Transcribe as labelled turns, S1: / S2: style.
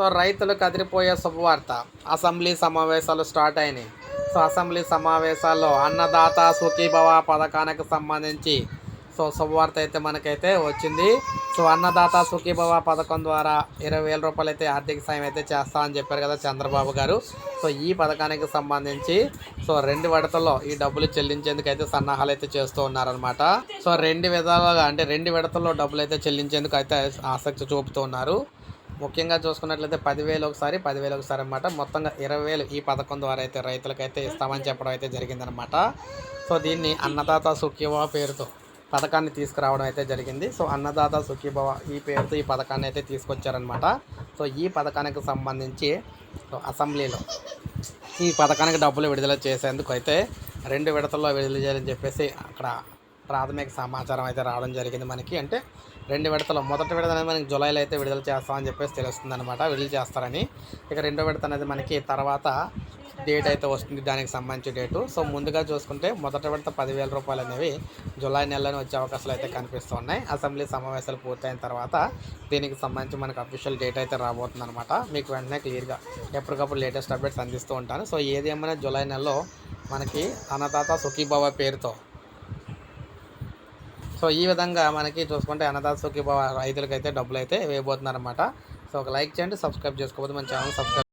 S1: So రైతులకు అదిరిపోయే శుభవార్త. అసెంబ్లీ సమావేశాలు స్టార్ట్ అయినాయి. సో అసెంబ్లీ సమావేశాల్లో అన్నదాత సుఖీభవ పథకానికి సంబంధించి సో శుభవార్త అయితే మనకైతే వచ్చింది. సో అన్నదాత సుఖీభవ పథకం ద్వారా ఇరవై వేల రూపాయలు అయితే ఆర్థిక సాయం అయితే చేస్తా అని చెప్పారు కదా చంద్రబాబు గారు. సో ఈ పథకానికి సంబంధించి సో రెండు విడతల్లో ఈ డబ్బులు చెల్లించేందుకు అయితే సన్నాహాలు అయితే చేస్తూ ఉన్నారనమాట సో రెండు విధాలుగా అంటే రెండు విడతల్లో డబ్బులు అయితే చెల్లించేందుకు అయితే ఆసక్తి చూపుతూ ఉన్నారు. ముఖ్యంగా చూసుకున్నట్లయితే పదివేలు ఒకసారి పదివేలు ఒకసారి అనమాట మొత్తంగా ఇరవై వేలు ఈ పథకం ద్వారా అయితే రైతులకైతే ఇస్తామని చెప్పడం అయితే జరిగిందనమాట సో దీన్ని అన్నదాత సుఖీభవ పేరుతో పథకాన్ని తీసుకురావడం అయితే జరిగింది. సో అన్నదాత సుఖీభవ ఈ పేరుతో ఈ పథకాన్ని అయితే తీసుకొచ్చారనమాట సో ఈ పథకానికి సంబంధించి సో అసెంబ్లీలో ఈ పథకానికి డబ్బులు విడుదల చేసేందుకు అయితే రెండు విడతల్లో విడుదల చేయాలని చెప్పేసి అక్కడ ప్రాథమిక సమాచారం అయితే రావడం జరిగింది మనకి. అంటే రెండు విడతలు మొదటి విడత అనేది మనకి జూలైలో అయితే విడుదల చేస్తామని చెప్పేసి తెలుస్తుంది అనమాట విడుదల చేస్తారని. ఇక రెండో విడత అనేది మనకి తర్వాత డేట్ అయితే వస్తుంది దానికి సంబంధించి డేటు. సో ముందుగా చూసుకుంటే మొదటి విడత పదివేల రూపాయలు అనేవి జూలై నెలలోనే వచ్చే అవకాశాలు అయితే కనిపిస్తూ ఉన్నాయి. అసెంబ్లీ సమావేశాలు పూర్తయిన తర్వాత దీనికి సంబంధించి మనకు అఫీషియల్ డేట్ అయితే రాబోతుంది అనమాట మీకు వెంటనే క్లియర్గా ఎప్పటికప్పుడు లేటెస్ట్ అప్డేట్స్ అందిస్తూ ఉంటాను. సో ఏది ఏమైనా జూలై నెలలో మనకి అన్నదాత సుఖీభావ పేరుతో సో ఈ విధంగా మనకి చూసుకుంటే అన్నదాత రైతులకైతే డబ్బులు అయితే వేయబోతున్నారనమాట సో ఒక లైక్ చేయండి సబ్స్క్రైబ్ చేసుకోకపోతే మన ఛానల్ సబ్స్క్రైబ్